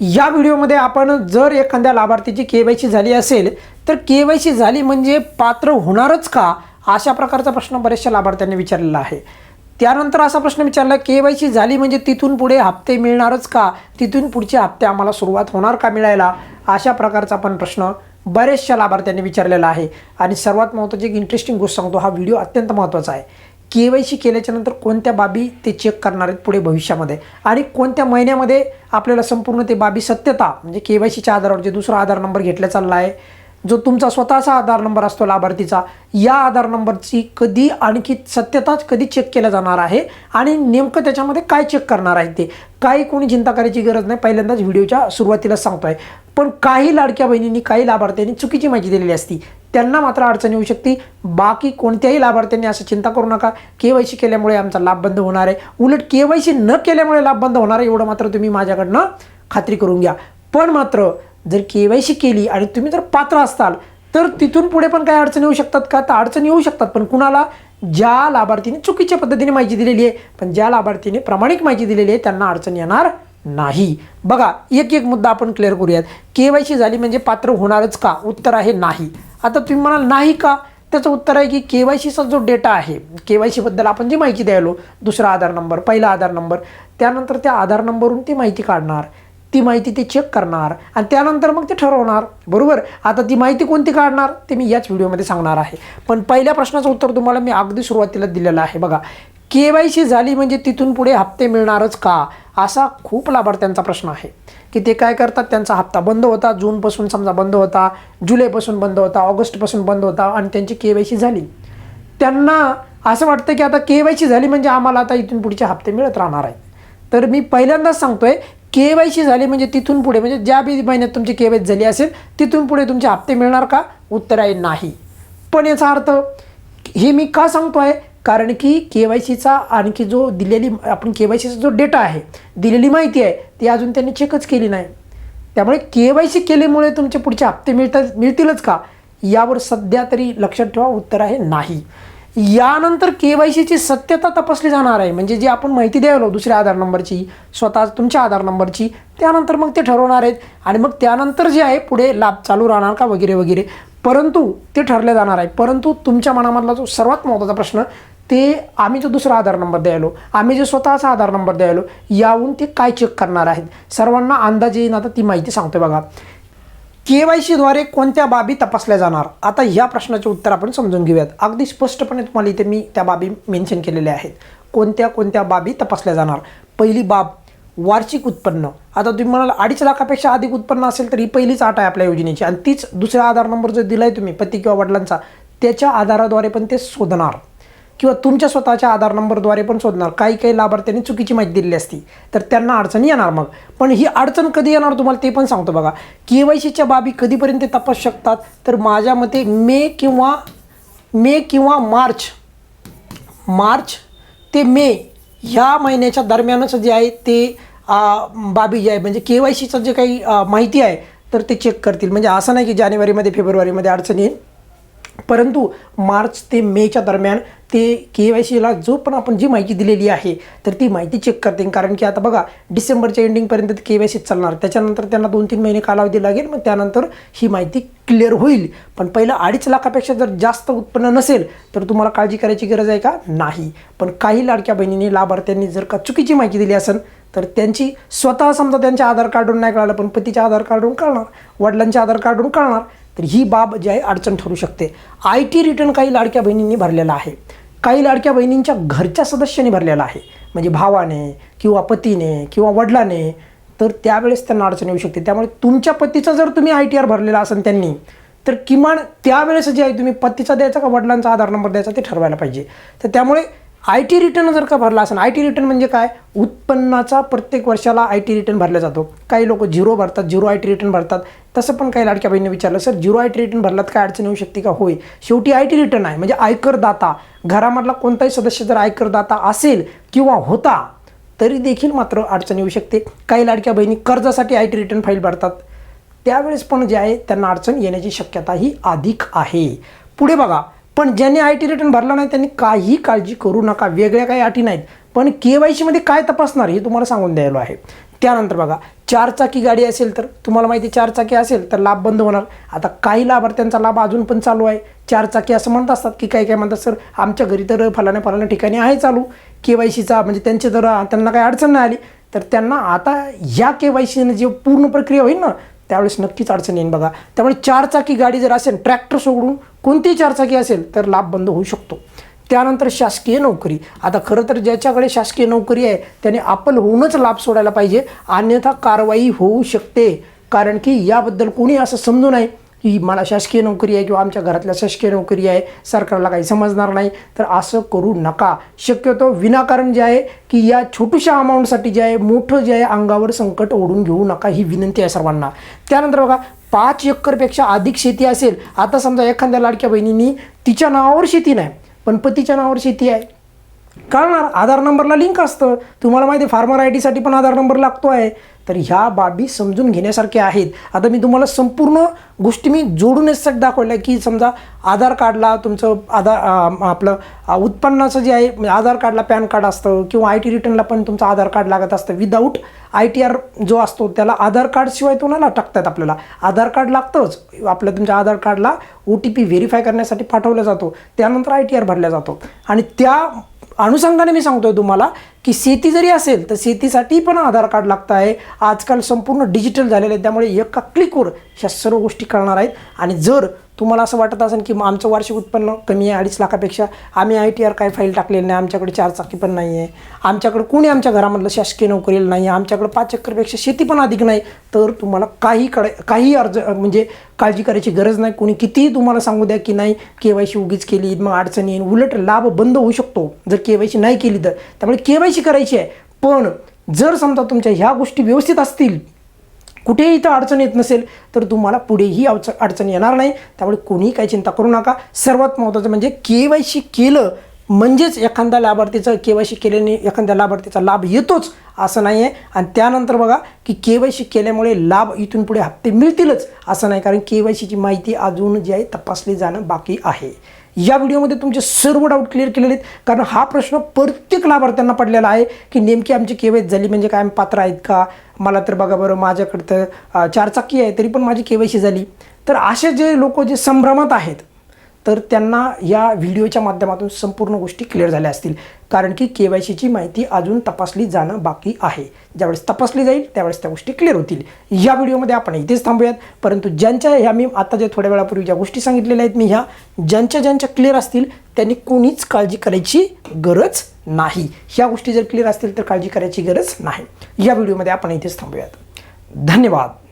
या व्हिडिओमध्ये आपण जर एखाद्या लाभार्थीची के वाय सी झाली असेल तर के वाय सी झाली म्हणजे पात्र होणारच का? अशा प्रकारचा प्रश्न बऱ्याचशा लाभार्थ्यांनी विचारलेला आहे. त्यानंतर असा प्रश्न विचारला के वाय सी झाली म्हणजे तिथून पुढे हप्ते मिळणारच का? तिथून पुढचे हप्ते आम्हाला सुरुवात होणार का मिळायला? अशा प्रकारचा पण प्रश्न बऱ्याचशा लाभार्थ्यांनी विचारलेला आहे. आणि सर्वात महत्त्वाची एक इंटरेस्टिंग गोष्ट सांगतो हा व्हिडिओ अत्यंत महत्त्वाचा आहे. के वाय सी केल्याच्यानंतर कोणत्या बाबी ते चेक करणार आहेत पुढे भविष्यामध्ये? आणि कोणत्या महिन्यामध्ये आपल्याला संपूर्ण ते बाबी सत्यता म्हणजे के वाय सीच्या आधारावर जे दुसरा आधार नंबर घेतला चालला आहे जो तुमचा स्वतःचा आधार नंबर असतो लाभार्थीचा या आधार नंबरची कधी आणखी सत्यताच कधी चेक केल्या जाणार आहे? आणि नेमकं त्याच्यामध्ये काय चेक करणार आहे ते? काही कोणी चिंता करायची गरज नाही. पहिल्यांदाच व्हिडिओच्या सुरुवातीला सांगतोय. पण काही लाडक्या बहिणींनी काही लाभार्थ्यांनी चुकीची माहिती दिलेली असती. त्यांना मात्र अडचण येऊ शकते. बाकी कोणत्याही लाभार्थ्यांनी असं चिंता करू नका. के वाय सी केल्यामुळे आमचा लाभ बंद होणार आहे. उलट के वाय सी न केल्यामुळे लाभ बंद होणार आहे एवढं मात्र तुम्ही माझ्याकडनं खात्री करून घ्या. पण मात्र जर के वाय सी केली आणि तुम्ही जर पात्र असाल तर तिथून पुढे पण काही अडचणी येऊ शकतात का? तर अडचणी येऊ शकतात पण कुणाला? ज्या लाभार्थीने चुकीच्या पद्धतीने माहिती दिलेली आहे पण ज्या लाभार्थीने प्रामाणिक माहिती दिलेली आहे त्यांना अडचण येणार नाही. बघा एक एक मुद्दा आपण क्लिअर करूयात. के वाय सी झाली म्हणजे पात्र होणारच का? उत्तर आहे नाही. आता तुम्ही म्हणाल नाही का? त्याचं उत्तर आहे की के वाय सीचा जो डेटा आहे के वाय सीबद्दल आपण जी माहिती द्यायलो दुसरा आधार नंबर पहिला आधार नंबर त्यानंतर त्या आधार नंबरवरून ती माहिती काढणार. ती माहिती ते चेक करणार आणि त्यानंतर मग ते ठरवणार. बरोबर? आता ती माहिती कोणती काढणार? ते मी याच व्हिडिओमध्ये सांगणार आहे. पण पहिल्या प्रश्नाचं उत्तर तुम्हाला मी अगदी सुरुवातीला दिलेलं आहे. बघा के वाय सी झाली म्हणजे तिथून पुढे हप्ते मिळणारच का? असा खूप लाभार्थ्यांचा प्रश्न आहे. की ते काय करतात? त्यांचा हप्ता बंद होता. जूनपासून समजा बंद होता. जुलैपासून बंद होता. ऑगस्टपासून बंद होता आणि त्यांची के वाय सी झाली. त्यांना असं वाटतं की आता के वाय सी झाली म्हणजे आम्हाला आता इथून पुढचे हप्ते मिळत राहणार आहेत. तर मी पहिल्यांदाच सांगतोय के वाय सी झाली म्हणजे तिथून पुढे म्हणजे ज्या बी महिन्यात तुमची के वाय झाली असेल तिथून पुढे तुमचे हप्ते मिळणार का? उत्तर आहे नाही. पण याचा अर्थ हे मी का सांगतो आहे कारण की के वाय सीचा आणखी जो दिलेली आपण के वाय सीचा जो डेटा आहे दिलेली माहिती आहे ती अजून त्यांनी चेकच केली नाही. त्यामुळे के वाय सी केल्यामुळे तुमचे पुढचे हप्ते मिळतात मिळतीलच का? यावर सध्या तरी लक्षात ठेवा उत्तर आहे नाही. यानंतर के वाय सीची सत्यता तपासली जाणार आहे. म्हणजे जी आपण माहिती द्यायलो दुसऱ्या आधार नंबरची स्वतः तुमच्या आधार नंबरची त्यानंतर मग ते ठरवणार आहेत. आणि मग त्यानंतर जे आहे पुढे लाभ चालू राहणार का वगैरे वगैरे. परंतु ते ठरले जाणार आहे. परंतु तुमच्या मनामधला जो सर्वात महत्त्वाचा प्रश्न ते आम्ही जो दुसरा आधार नंबर द्यायलो आम्ही जे स्वतःचा आधार नंबर द्यायलो याहून ते काय चेक करणार आहेत? सर्वांना अंदाज येईन. आता ती माहिती सांगतोय बघा. के वाय सीद्वारे कोणत्या बाबी तपासल्या जाणार? आता ह्या प्रश्नाचे उत्तर आपण समजून घेऊयात. अगदी स्पष्टपणे तुम्हाला इथे मी त्या बाबी मेन्शन केलेल्या आहेत. कोणत्या कोणत्या बाबी तपासल्या जाणार? पहिली बाब वार्षिक उत्पन्न. आता तुम्ही म्हणाल अडीच लाखापेक्षा अधिक उत्पन्न असेल तर ही पहिलीच आट आहे आपल्या योजनेची. आणि तीच दुसरा आधार नंबर जो दिला आहे तुम्ही पती किंवा वडिलांचा त्याच्या आधाराद्वारे पण ते शोधणार. किंवा तुमच्या स्वतःच्या आधार नंबरद्वारे पण शोधणार. काही काही लाभार्थ्यांनी चुकीची माहिती दिली असती तर त्यांना अडचणी येणार मग. पण ही अडचण कधी येणार तुम्हाला ते पण सांगतो बघा. के वाय सीच्या बाबी कधीपर्यंत ते तपासू शकतात? तर माझ्या मते मे किंवा मे किंवा मार्च मार्च ते मे ह्या महिन्याच्या दरम्यानच जे आहे ते बाबी जे आहे म्हणजे के वाय सीचं जे काही माहिती आहे तर ते चेक करतील. म्हणजे असं नाही की जानेवारीमध्ये फेब्रुवारीमध्ये अडचण येईल. परंतु मार्च ते मेच्या दरम्यान ते के वाय सीला जो पण आपण जी माहिती दिलेली आहे तर ती माहिती चेक करते. कारण की आता बघा डिसेंबरच्या एंडिंगपर्यंत ते के वाय सीत चालणार. त्याच्यानंतर त्यांना दोन तीन महिने कालावधी लागेल मग त्यानंतर ही माहिती क्लिअर होईल. पण पहिलं अडीच लाखापेक्षा जर जास्त उत्पन्न नसेल तर तुम्हाला काळजी करायची गरज आहे का? नाही. पण काही लाडक्या बहिणींनी लाभार्थ्यांनी जर का चुकीची माहिती दिली असेल तर त्यांची स्वतः समजा त्यांच्या आधार कार्डवरून नाही कळालं पण पतीच्या आधार कार्डवरून कळणार वडिलांच्या आधार कार्डवरून कळणार तर ही बाब जी आहे अडचण ठरू शकते. आय टी रिटर्न काही लाडक्या बहिणींनी भरलेला आहे. काही लाडक्या बहिणींच्या घरच्या सदस्यांनी भरलेला आहे. म्हणजे भावाने किंवा पतीने किंवा वडिलाने तर त्यावेळेस त्यांना अडचण येऊ शकते. त्यामुळे तुमच्या पतीचा जर तुम्ही आय टी आर भरलेला असेल त्यांनी तर किमान त्यावेळेस जे आहे तुम्ही पतीचा द्यायचा का वडिलांचा आधार नंबर द्यायचा ते ठरवायला पाहिजे. तर त्यामुळे आय टी रिटर्न जर का भरला असेल आय टी रिटर्न म्हणजे काय? उत्पन्नाचा प्रत्येक वर्षाला आय टी रिटर्न भरला जातो. काही लोक झिरो भरतात झिरो आय टी रिटर्न भरतात. तसं पण काही लाडक्या बहिणीने विचारलं sir zero I T return भरलात काय अडचण येऊ शकते का? होय. शेवटी आय टी रिटर्न आहे. म्हणजे आयकरदाता घरामधला कोणताही सदस्य जर आयकरदाता असेल किंवा होता तरी देखील मात्र अडचण येऊ शकते. काही लाडक्या बहिणी कर्जासाठी आय टी रिटर्न फाईल भरतात. त्यावेळेस पण जे आहे त्यांना अडचण येण्याची शक्यता ही अधिक आहे. पुढे बघा. पण ज्यांनी आय टी रिटर्न भरला नाही त्यांनी काही काळजी करू नका. वेगळ्या काही अटी नाहीत. पण के वाय सीमध्ये काय तपासणार हे तुम्हाला सांगून द्यायला आहे. त्यानंतर बघा चारचाकी गाडी असेल तर तुम्हाला माहिती आहे, असेल तर लाभ बंद होणार. आता काही लाभार्थ्यांचा लाभ अजून पण चालू आहे. चारचाकी असं म्हणत असतात की काही काय म्हणतात सर आमच्या घरी तर फलाण्या फलाण्या ठिकाणी आहे चालू. के वाय सीचा म्हणजे त्यांचे जर त्यांना काही अडचण नाही आली तर त्यांना आता या के वाय सीनं जी पूर्ण प्रक्रिया होईल ना त्यावेळेस नक्कीच अडचण येईल बघा. त्यामुळे चारचाकी गाडी जर असेल ट्रॅक्टर सोडून कोणतीही चारचाकी असेल तर लाभ बंद होऊ शकतो. त्यानंतर शासकीय नोकरी. आता खरं तर ज्याच्याकडे शासकीय नोकरी आहे त्याने आपण होऊनच लाभ सोडायला पाहिजे. अन्यथा कारवाई होऊ शकते. कारण की याबद्दल कोणी असं समजू नये. की मला शासकीय नोकरी आहे किंवा आमच्या घरातल्या शासकीय नोकरी आहे सरकारला काही समजणार नाही तर असं करू नका. शक्यतो विनाकारण जे आहे की या छोट्याशा अमाऊंटसाठी जे आहे मोठं जे आहे अंगावर संकट ओढून घेऊ नका ही विनंती आहे सर्वांना. त्यानंतर बघा पाच एकरपेक्षा अधिक शेती असेल आता समजा एखाद्या लाडक्या बहिणींनी तिच्या नावावर शेती नाही पण पतीच्या नावावर शेती आहे. कळणार? आधार नंबरला लिंक असतं. तुम्हाला माहिती आहे फार्मर आय डीसाठी पण आधार नंबर लागतो आहे. तर ह्या बाबी समजून घेण्यासारख्या आहेत. आता मी तुम्हाला संपूर्ण गोष्टी मी जोडूनच सग दाखवल्या की समजा आधार कार्डला तुमचं आधार आपलं उत्पन्नाचं जे आहे म्हणजे आधार कार्डला पॅन कार्ड असतं किंवा आय टी रिटर्नला पण तुमचं आधार कार्ड लागत असतं. विदाऊट आय टी आर जो असतो त्याला आधार कार्डशिवाय तुम्हाला टाकतात आपल्याला. आधार कार्ड लागतंच. आपल्या तुमच्या आधार कार्डला ओ टी पी व्हेरीफाय करण्यासाठी पाठवला जातो. त्यानंतर आय टी आर भरला जातो. आणि त्या अनुषंगाने मी सांगतोय तुम्हाला की शेती जरी असेल तर शेतीसाठी पण आधार कार्ड लागतं आहे. आजकाल संपूर्ण डिजिटल झालेलं आहे. त्यामुळे एका क्लिकवर ह्या सर्व गोष्टी कळणार आहेत. आणि जर तुम्हाला असं वाटत असेल की मग आमचं वार्षिक उत्पन्न कमी आहे अडीच लाखापेक्षा आम्ही आय टी आर काय फाईल टाकलेली नाही आमच्याकडे चार चाकी पण नाही आहे. आमच्याकडे कोणी आमच्या घरामधलं शासकीय नोकरीला नाही आहे. आमच्याकडे पाच एकरपेक्षा शेती पण अधिक नाही. तर तुम्हाला काही कड काही अर्ज म्हणजे काळजी करायची गरज नाही. कोणी कितीही तुम्हाला सांगू द्या की नाही के वाय सी उगीच केली मग अडचणी येईल उलट लाभ बंद होऊ शकतो. जर के वाय सी नाही केली तर. त्यामुळे के वाय सी करायची आहे. पण जर समजा तुमच्या ह्या गोष्टी व्यवस्थित असतील कुठेही इथं अडचण येत नसेल तर तुम्हाला पुढेही अडचण अडचण येणार नाही. त्यामुळे कोणीही काही चिंता करू नका. सर्वात महत्त्वाचं म्हणजे के वाय सी केलं म्हणजेच एखाद्या लाभार्थीचं के वाय सी केल्याने एखाद्या लाभार्थीचा लाभ येतोच असं नाही आहे. आणि त्यानंतर बघा की के वाय सी केल्यामुळे लाभ इथून पुढे हप्ते मिळतीलच असं नाही. कारण के वाय सीची माहिती अजून जी आहे तपासली जाणं बाकी आहे. या व्हिडिओमध्ये तुमचे सर्व डाऊट क्लिअर केलेले आहेत. कारण हा प्रश्न प्रत्येक लाभार्थ्यांना पडलेला आहे की नेमकी आमची केवायसी झाली म्हणजे काय पात्र आहेत का? मला तर बघा बरं माझ्याकडं तर चारचाकी आहे तरी पण माझी केवायसी झाली. तर असे जे लोक जे संभ्रमात आहेत तर त्यांना या व्हिडिओच्या माध्यमातून संपूर्ण गोष्टी क्लिअर झाल्या असतील. कारण की के वाय सीची माहिती अजून तपासली जाणं बाकी आहे. ज्यावेळेस तपासली जाईल त्यावेळेस त्या गोष्टी क्लिअर होतील. या व्हिडिओमध्ये आपण इथेच थांबूयात. परंतु ज्यांच्या ह्या मी आता जे थोड्या वेळापूर्वी ज्या गोष्टी सांगितलेल्या आहेत मी ह्या ज्यांच्या ज्यांच्या क्लिअर असतील त्यांनी कोणीच काळजी करायची गरज नाही. ह्या गोष्टी जर क्लिअर असतील तर काळजी करायची गरज नाही. या व्हिडिओमध्ये आपण इथेच थांबूयात. धन्यवाद.